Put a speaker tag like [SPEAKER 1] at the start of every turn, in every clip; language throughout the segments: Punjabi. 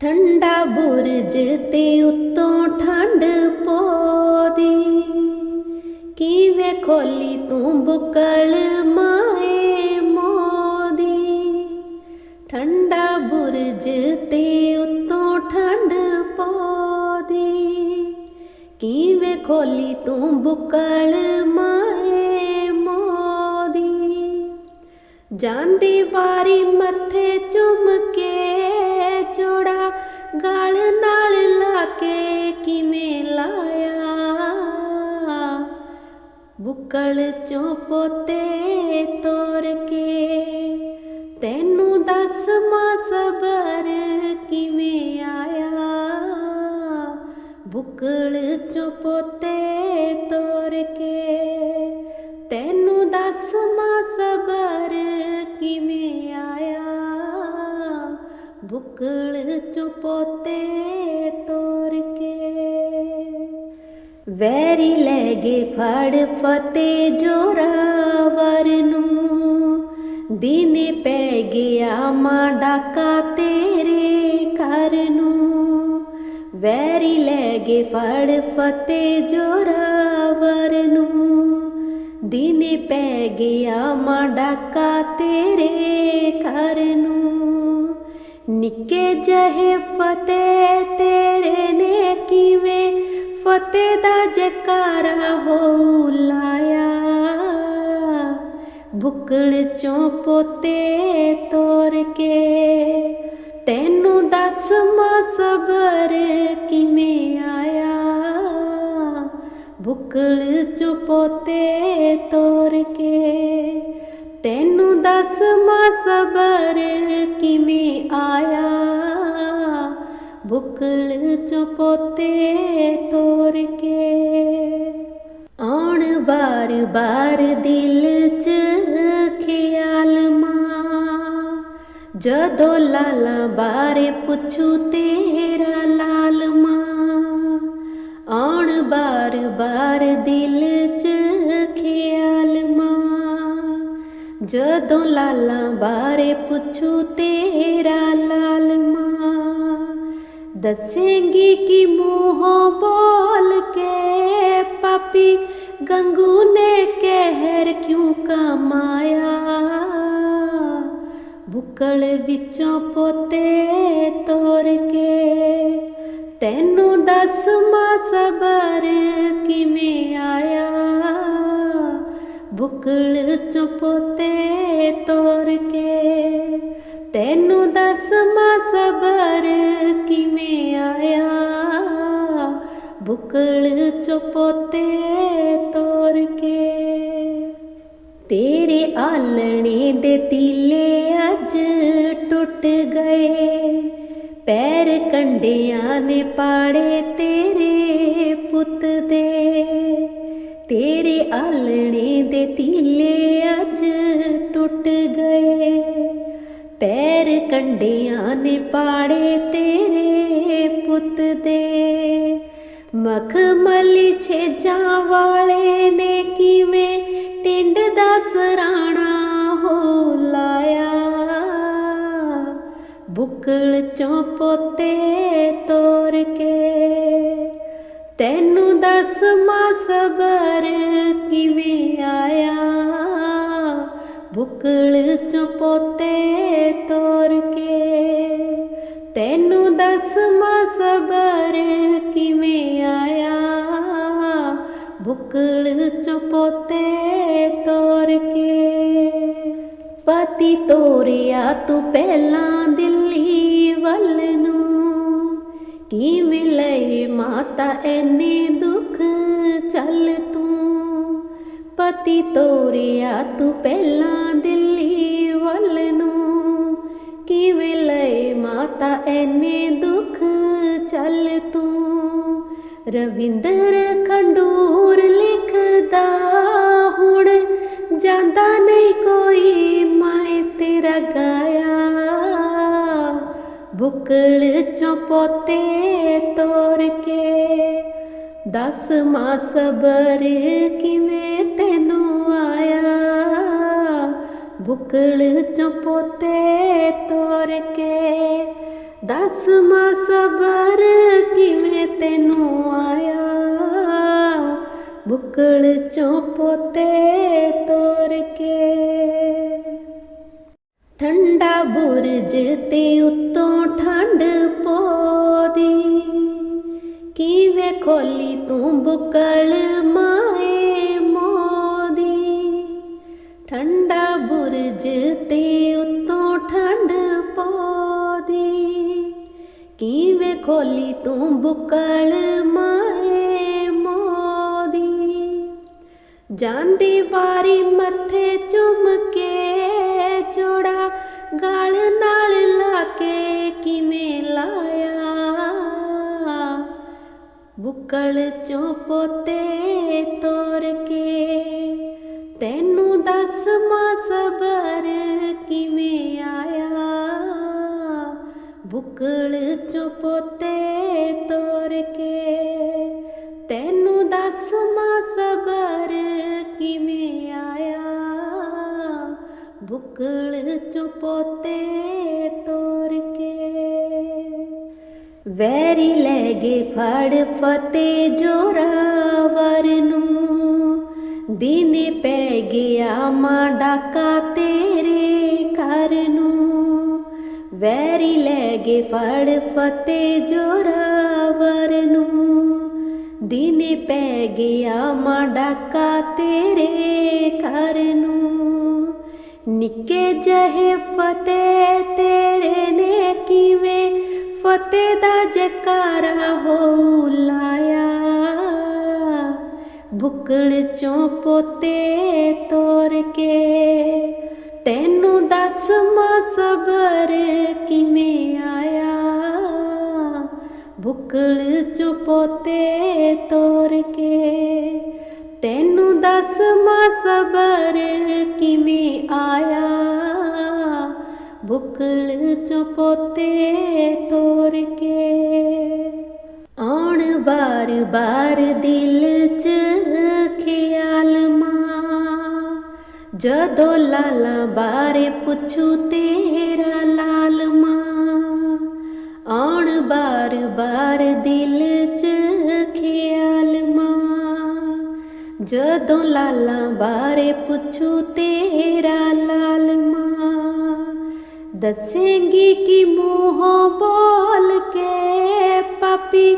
[SPEAKER 1] ਠੰਡਾ ਬੁਰਜ ਤੇ ਉੱਤੋਂ ਠੰਡ ਪੋਦੀ। ਕਿਵੇਂ ਖੋਲੀ ਤੂੰ ਬੁਕਲ ਮਾਏ ਮੋਦੀ। ਠੰਡਾ ਬੁਰਜ ਤੇ ਉੱਤੋਂ ਠੰਡ ਪੋਦੀ। ਕਿਵੇਂ ਖੋਲੀ ਤੂੰ ਬੁਕਲ ਮਾਏ ਮੋਦੀ। ਜਾਂਦੀ ਵਾਰੀ ਮੱਥੇ ਚੁੰਮ ਕੇ ਜੋੜਾ ਗਲ ਨਾਲ ਲਾ ਕੇ ਕਿਵੇਂ ਲਾਇਆ? ਬੁੱਕਲ ਚੋਂ ਪੋਤੇ ਤੋਰ ਕੇ ਤੈਨੂੰ ਦੱਸ ਮਾਂ ਸਬਰ ਕਿਵੇਂ ਆਇਆ? ਬੁੱਕਲ ਚੋਂ ਪੋਤੇ ਤੋਰ ਕੇ ਬੁੱਕਲ ਚੋਂ ਪੋਤੇ ਤੋਰ ਕੇ ਵੈਰੀ ਲੈ ਗਏ ਫੜ ਫਤੇ ਜੋਰਾਵਰ ਨੂੰ ਦਿਨੇ ਪੈ ਗਿਆ ਮਾਂ ਡਾਕਾ ਤੇਰੇ ਘਰ ਨੂੰ ਵੈਰੀ ਲੈ ਗਏ ਫੜ ਫਤੇ ਜੋਰਾਵਰ ਨੂੰ ਦਿਨੇ ਪੈ ਗਿਆ ਮਾਂ ਡਾਕਾ ਤੇਰੇ ਘਰ ਨੂੰ ਨਿੱਕੇ ਜਹੇ ਫਤਿਹ ਤੇਰੇ ਨੇ ਕਿਵੇਂ? ਫਤਿਹ ਦਾ ਜਕਾਰਾ ਹੋ ਲਾਇਆ। ਬੁੱਕਲ ਚੋਂ ਪੋਤੇ ਤੋਰ ਕੇ ਤੈਨੂੰ ਦੱਸ ਮਾਂ ਸਬਰ ਕਿਵੇਂ ਆਇਆ? ਬੁੱਕਲ ਚੋਂ ਪੋਤੇ ਤੋਰ ਕੇ ਤੈਨੂੰ ਦੱਸ ਮਾਂ ਸਬਰ ਕਿਵੇਂ ਆਇਆ? ਬੁੱਕਲ ਚੁਪੋਤੇ ਪੋਤੇ ਤੋਰ ਕੇ। ਆਉਣ ਬਾਰ ਬਾਰ ਦਿਲ ਚ ਖਿਆਲ ਮਾਂ। ਜਦੋਂ ਲਾਲਾ ਬਾਰੇ ਪੁੱਛੂ ਤੇਰਾ ਜਦੋਂ ਲਾਲਾਂ ਬਾਰੇ ਪੁੱਛੂ ਤੇਰਾ ਲਾਲ ਮਾਂ, ਦੱਸੇਂਗੀ ਕਿ ਮੂੰਹੋਂ ਬੋਲ ਕੇ ਪਾਪੀ ਗੰਗੂ ਨੇ ਕਹਿਰ ਕਿਉਂ ਕਮਾਇਆ? ਬੁੱਕਲ ਵਿੱਚੋਂ ਪੋਤੇ ਤੋਰ ਕੇ ਤੈਨੂੰ ਦੱਸ ਮਾਂ ਸਬਰ ਕਿਵੇਂ ਆਇਆ? ਬੁੱਕਲ ਚੁਪੋਤੇ ਤੋਰ ਕੇ। ਤੈਨੂੰ ਦੱਸ ਮਾਂ ਸਬਰ ਕਿਵੇਂ ਆਇਆ? ਬੁੱਕਲ ਚੁਪੋਤੇ ਤੋਰ ਕੇ। ਤੇਰੇ ਆਲਣੇ ਦੇ ਤੀਲੇ ਅੱਜ ਟੁੱਟ ਗਏ। ਪੈਰ ਕੰਡਿਆਂ ਨੇ ਪਾੜੇ ਤੇਰੇ ਪੁੱਤ ਦੇ। ਤੇਰੇ ਆਲਣੇ ਦੇ ਤੀਲੇ ਅੱਜ ਟੁੱਟ ਗਏ। ਪੈਰ ਕੰਡਿਆਂ ਨੇ ਪਾੜੇ ਤੇਰੇ ਪੁੱਤ ਦੇ। ਮਖਮਲੀ ਛੇਜਾਂ ਵਾਲੇ ਨੇ ਕਿਵੇਂ ਟਿੰਡ ਦਾ ਸਰਾਣਾ ਹੋ ਲਾਇਆ। ਬੁੱਕਲ ਚੋਂ ਪੋਤੇ ਤੋਰ ਕੇ ਤੈਨੂੰ ਦੱਸ ਮਾਂ ਸਬਰ ਕਿਵੇਂ ਆਇਆ? ਬੁੱਕਲ ਚੋਂ ਪੋਤੇ ਤੋਰ ਕੇ। ਤੈਨੂੰ ਦੱਸ ਮਾਂ ਸਬਰ ਕਿਵੇਂ ਆਇਆ? ਬੁੱਕਲ ਚੋਂ ਪੋਤੇ ਤੋਰ ਕੇ। ਪਤੀ ਤੋਰਿਆ ਤੂੰ ਪਹਿਲਾਂ ਦਿੱਲੀ। ਕਿਵੇਂ ਲਈ ਮਾਤਾ, ਐਨੇ ਦੁੱਖ ਚੱਲ ਤੂੰ। ਪਤੀ ਤੋਰਿਆ ਤੂੰ ਪਹਿਲਾਂ ਦਿੱਲੀ ਵੱਲ ਨੂੰ। ਕਿਵੇਂ ਲਈ ਮਾਤਾ, ਐਨੇ ਦੁੱਖ ਚੱਲ ਤੂੰ। ਰਵਿੰਦਰ ਖੰਡੂਰ ਲਿਖਦਾ ਹੁਣ, ਜਾਂਦਾ ਨਹੀਂ ਕੋਈ ਮੈਂ ਤੇਰਾ ਗਾਇਆ। ਬੁੱਕਲ ਚੋਂ ਪੋਤੇ ਤੋਰ ਕੇ ਦਸ ਮਾਂ ਸਬਰ ਕਿਵੇਂ ਤੈਨੂੰ ਆਇਆ ਬੁੱਕਲ ਚੋਂ ਪੋਤੇ ਤੋਰ ਕੇ ਦਸ ਮਾ ਸਬਰ ਕਿਵੇਂ ਤੈਨੂੰ ਆਇਆ ਬੁੱਕਲ ਚੋਂ ਪੋਤੇ ਤੋਰ ਕੇ ਠੰਡਾ ਬੁਰਜ ਤੇ ਉੱਤੇ ਕਿਵੇਂ ਖੋਲੀ ਤੂੰ ਬੁੱਕਲ ਮਾਏ ਮੋਦੀ। ਠੰਡਾ ਬੁਰਜ ਤੇ ਉੱਤੋਂ ਠੰਡ ਪੋਦੀ। ਕਿਵੇਂ ਖੋਲੀ ਤੂੰ ਬੁੱਕਲ ਮਾਏ ਮੋਦੀ। ਜਾਂਦੀ ਵਾਰੀ ਮੱਥੇ ਚੁੰਮ ਕੇ ਜੋੜਾ ਗਲ ਨਾ ਬੁੱਕਲ ਚੋਂ ਪੋਤੇ ਤੋਰ ਕੇ। ਤੈਨੂੰ ਦੱਸ ਮਾ ਸਬਰ ਕਿਵੇਂ ਆਇਆ? ਬੁੱਕਲ ਚੋਂ ਪੋਤੇ ਤੋਰ ਕੇ। ਤੈਨੂੰ ਦੱਸ ਮਾ ਸਬਰ ਕਿਵੇਂ ਆਇਆ? ਬੁੱਕਲ ਚੋਂ ਪੋਤੇ ਵੈਰੀ ਲੈ ਗਏ ਫੜ ਫਤੇ ਜੋਰਾਵਰ ਨੂੰ। ਦਿਨੇ ਪੈ ਗਿਆ ਮਾਂ ਡਾਕਾ ਤੇਰੇ ਘਰ ਨੂੰ। ਵੈਰੀ ਲੈ ਗਏ ਫੜ ਫਤੇ ਜੋਰਾਵਰ ਨੂੰ। ਦਿਨੇ ਪੈ ਗਿਆ ਮਾਂ ਡਾਕਾ ਤੇਰੇ ਘਰ ਨੂੰ। ਨਿੱਕੇ ਜਹੇ ਫਤਿਹ ਤੇਰੇ ਨੇ ਕਿਵੇਂ ਫਤਿਹ ਦਾ ਜਕਾਰਾ ਹੋ ਲਾਇਆ। ਬੁੱਕਲ ਚੋਂ ਪੋਤੇ ਤੋਰ ਕੇ ਤੈਨੂੰ ਦੱਸ ਮਾ ਸਬਰ ਕਿਵੇਂ ਆਇਆ। ਬੁੱਕਲ ਚੋਂ ਪੋਤੇ ਤੋਰ ਕੇ ਤੈਨੂੰ ਦੱਸ ਮਾ ਸਬਰ ਕਿਵੇਂ ਆਇਆ। ਬੁੱਕਲ ਚੋਂ ਪੋਤੇ ਤੋਰ ਕੇ। ਆਉਣ ਬਾਰ ਬਾਰ ਦਿਲ ਚ ਖਿਆਲ ਮਾਂ। ਜਦੋਂ ਲਾਲਾ ਬਾਰੇ ਪੁੱਛੂ ਤੇਰਾ ਲਾਲ ਮਾਂ। ਆਉਣ ਬਾਰ ਬਾਰ ਦਿਲ ਚ ਖਿਆਲ ਮਾਂ। ਜਦੋਂ ਲਾਲਾ ਬਾਰੇ ਪੁੱਛੂ ਤੇਰਾ ਲਾਲ ਦੱਸੇਂਗੀ ਕਿ ਮੂੰਹੋਂ ਬੋਲ ਕੇ ਪਾਪੀ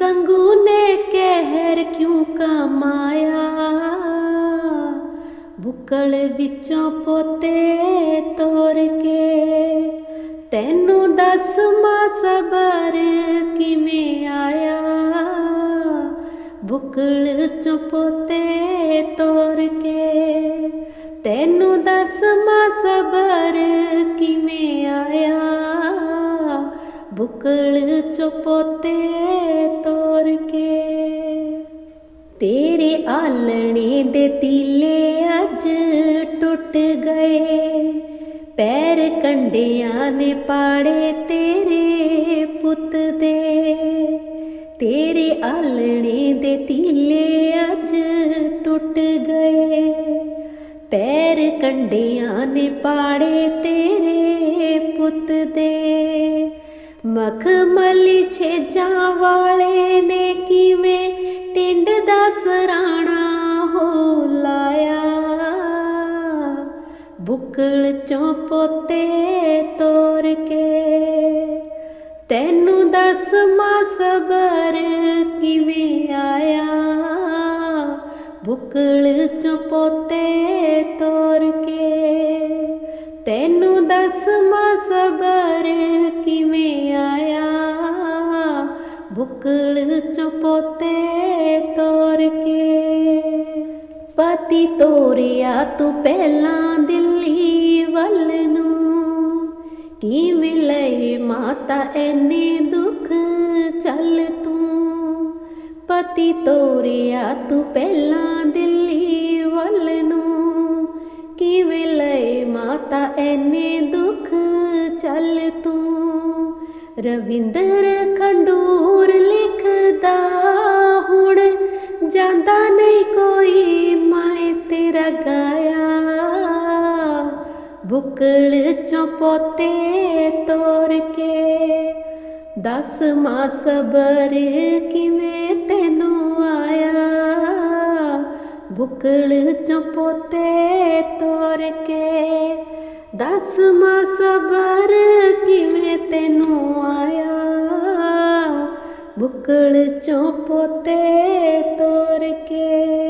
[SPEAKER 1] ਗੰਗੂ ਨੇ ਕਹਿਰ ਕਿਉਂ ਕਮਾਇਆ? ਬੁੱਕਲ ਵਿੱਚੋਂ ਪੋਤੇ ਤੋਰ ਕੇ ਤੈਨੂੰ ਦੱਸ ਮਾ ਸਬਰ ਕਿਵੇਂ ਆਇਆ? ਬੁੱਕਲ ਚੋਂ ਪੋਤੇ ਤੋਰ ਕੇ ਤੈਨੂੰ ਦੱਸ ਮਾ ਸਬਰ ਬੁੱਕਲ ਚੁਪੋਤੇ ਤੋਰ ਕੇ ਤੇਰੇ ਆਲਣੇ ਦੇ ਤੀਲੇ ਅੱਜ ਟੁੱਟ ਗਏ ਪੈਰ ਕੰਡਿਆਂ ਨੇ ਪਾੜੇ ਤੇਰੇ ਪੁੱਤ ਦੇ ਤੇਰੇ ਆਲਣੇ ਦੇ ਤੀਲੇ ਅੱਜ ਟੁੱਟ ਗਏ ਪੈਰ ਕੰਡਿਆਂ ਨੇ ਪਾੜੇ ਤੇਰੇ ਪੁੱਤ ਦੇ ਮਖਮਲੀ ਛੇਜਾਂ ਵਾਲੇ ਨੇ ਕਿਵੇਂ ਟਿੰਡ ਦਾ ਸਰਾਣਾ ਹੋ ਲਾਇਆ? ਬੁੱਕਲ ਚੋਂ ਪੋਤੇ ਤੋਰ ਕੇ ਤੈਨੂੰ ਦੱਸ ਮਾ ਸਬਰ ਕਿਵੇਂ ਆਇਆ? ਬੁੱਕਲ ਚੋਂ ਪੋਤੇ ਤੋਰ ਕੇ ਤੈਨੂੰ ਸਬਰ ਕਿਵੇਂ ਆਇਆ? ਬੁੱਕਲ ਚੋਂ ਤੋਰ ਕੇ। ਪਤੀ ਤੋਰਿਆ ਤੂੰ ਪਹਿਲਾਂ ਦਿੱਲੀ ਵੱਲ ਨੂੰ। ਕਿਵੇਂ ਲਈ ਮਾਤਾ ਐਨੇ ਦੁੱਖ ਚੱਲ ਤੂੰ? ਪਤੀ ਤੋਰਿਆ ਤੂੰ ਪਹਿਲਾਂ ਦਿੱਲੀ ਵੱਲ ਨੂੰ। ਕਿਵੇਂ ਲਈ ਮਾਤਾ, ਐਨੇ ਦੁੱਖ ਚੱਲ ਤੂੰ। ਰਵਿੰਦਰ ਖੰਡੂਰ ਲਿਖਦਾ ਹੁਣ, ਜਾਂਦਾ ਨਹੀਂ ਕੋਈ ਮੈਂ ਤੇਰਾ ਗਾਇਆ। ਬੁੱਕਲ ਚੋਂ ਪੋਤੇ ਤੋਰ ਕੇ, ਦਸ ਮਾਸ ਸਬਰ ਕਿਵੇਂ ਤੈਨੂੰ ਆਇਆ। ਬੁਕਲ ਚੋਂ ਪੋਤੇ ਤੋਰ ਕੇ ਦਸ ਮਾ ਕਿਵੇਂ ਤੈਨੂੰ ਆਇਆ? ਬੁਕਲ ਚੋਂ ਪੋਤੇ ਤੋਰ ਕੇ